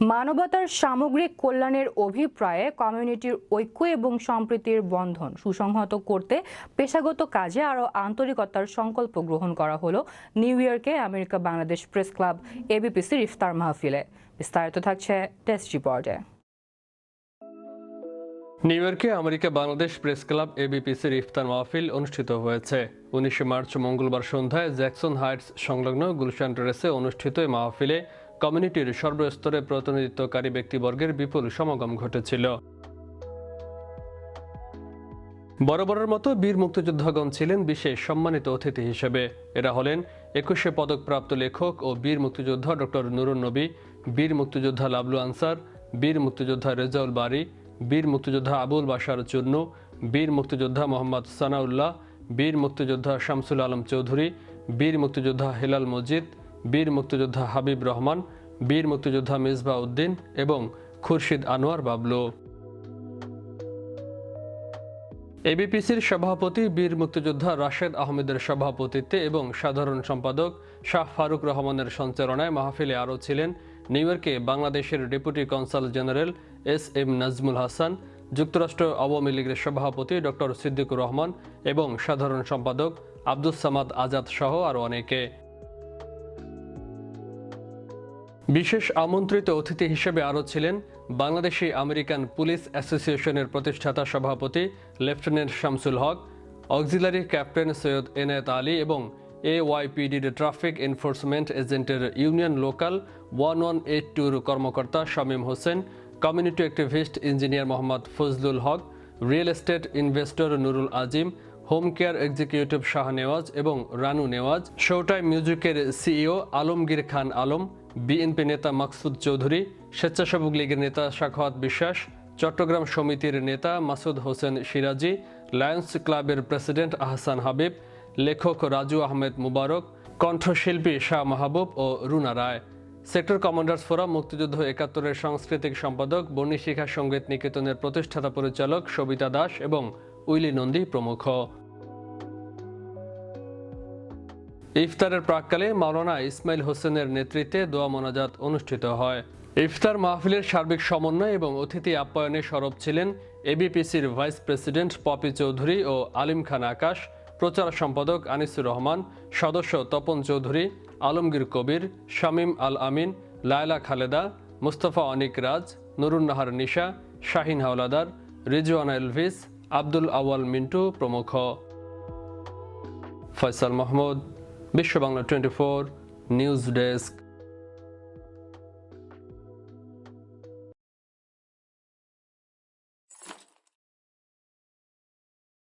মানবতার সামগ্রিক কল্যাণের অভিপ্রায়ে কমিউনিটির ঐক্য এবং সম্প্রীতির বন্ধন সুসংহত করতে পেশাগত কাজে আরও আন্তরিকতার সংকল্প গ্রহণ করা হলো নিউ ইয়র্কে আমেরিকা বাংলাদেশ প্রেস ক্লাব এবিপিসির ইফতার মাহফিলে। বিস্তারিত থাকছে টেস্ট রিপোর্টে। নিউ ইয়র্কে আমেরিকা বাংলাদেশ প্রেস ক্লাব এবিপিসির ইফতার মাহফিল অনুষ্ঠিত হয়েছে। উনিশে মার্চ মঙ্গলবার সন্ধ্যায় জ্যাকসন হাইটস সংলগ্ন গুলশান টেরেসে অনুষ্ঠিত এই মাহফিলে কমিউনিটির সর্বস্তরে প্রতিনিধিত্বকারী ব্যক্তিবর্গের বিপুল সমাগম ঘটেছিল। বরাবরের মতো বীর মুক্তিযোদ্ধাগণ ছিলেন বিশেষ সম্মানিত অতিথি হিসেবে। এরা হলেন একুশে পদকপ্রাপ্ত লেখক ও বীর মুক্তিযোদ্ধা ডক্টর নুরুন নবী, বীর মুক্তিযোদ্ধা লাবলু আনসার, বীর মুক্তিযোদ্ধা রেজাউল বারি, বীর মুক্তিযোদ্ধা আবুল বাশার চুন্নু, বীর মুক্তিযোদ্ধা মোহাম্মদ সানাউল্লাহ, বীর মুক্তিযোদ্ধা শামসুল আলম চৌধুরী, বীর মুক্তিযোদ্ধা হেলাল মজিদ বীর মুক্তিযোদ্ধা হাবিব রহমান, বীর মুক্তিযোদ্ধা মিসবা উদ্দিন এবং খুরশিদ আনোয়ার বাবলু। এবিপিসির সভাপতি বীর মুক্তিযোদ্ধা রাশেদ আহমেদের সভাপতিত্বে এবং সাধারণ সম্পাদক শাহ ফারুক রহমানের সঞ্চালনায় মাহফিলে আরও ছিলেন নিউ ইয়র্কে বাংলাদেশের deputy consul general S M Nazmul Hasan, যুক্তরাষ্ট্র আওয়ামী লীগের সভাপতি ডক্টর সিদ্দিকুর রহমান এবং সাধারণ সম্পাদক আব্দুস সামাদ আজাদ সহ আরও অনেকে। বিশেষ আমন্ত্রিত অতিথি হিসেবে আরও ছিলেন বাংলাদেশি আমেরিকান পুলিশ অ্যাসোসিয়েশনের প্রতিষ্ঠাতা সভাপতি lieutenant Shamsul Haq, auxiliary captain Syed Enayet Ali এবং এ ওয়াইপিডির ট্রাফিক এনফোর্সমেন্ট এজেন্টের union local one one eight টুর কর্মকর্তা Shamim Hossain, community activist engineer Mohammad Fazlul Haq, real estate investor Nurul Azim, home care executive Shah Newaz এবং Ranu Newaz, Showtime মিউজিকের CEO Alamgir Khan Alam BNP নেতা মাকসুদ চৌধুরী, স্বেচ্ছাসেবক লীগের নেতা শাখাওয়াত বিশ্বাস, চট্টগ্রাম সমিতির নেতা মাসুদ হোসেন সিরাজি, লায়ন্স ক্লাবের প্রেসিডেন্ট আহসান হাবিব, লেখক রাজু আহমেদ মুবারক, কণ্ঠশিল্পী শাহ মাহবুব ও Runa Roy. Sector commanders forum, মুক্তিযুদ্ধ একাত্তরের সাংস্কৃতিক সম্পাদক বর্ণী শিখা সংগীত নিকেতনের প্রতিষ্ঠাতা পরিচালক সবিতা দাস এবং উইলি নন্দী প্রমুখ। ইফতারের প্রাককালে মাওলানা ইসমাইল হোসেনের নেতৃত্বে দোয়া মোনাজাত অনুষ্ঠিত হয়। ইফতার মাহফিলের সার্বিক সমন্বয় এবং অতিথি আপ্যায়নে সরব ছিলেন এবিপিসির ভাইস প্রেসিডেন্ট পপি চৌধুরী ও আলিম খান আকাশ, প্রচার সম্পাদক আনিসুর রহমান, সদস্য তপন চৌধুরী, আলমগীর কবির, শামীম আল আমিন, লায়লা খালেদা, মুস্তফা অনিক রাজ নুরুন্নাহার নিশা, শাহিন হাওলাদার, রিজওয়ানা এলভিস, আব্দুল আওয়াল মিন্টু প্রমুখ। Faisal Mahmud Bishwa Bangla twenty four news desk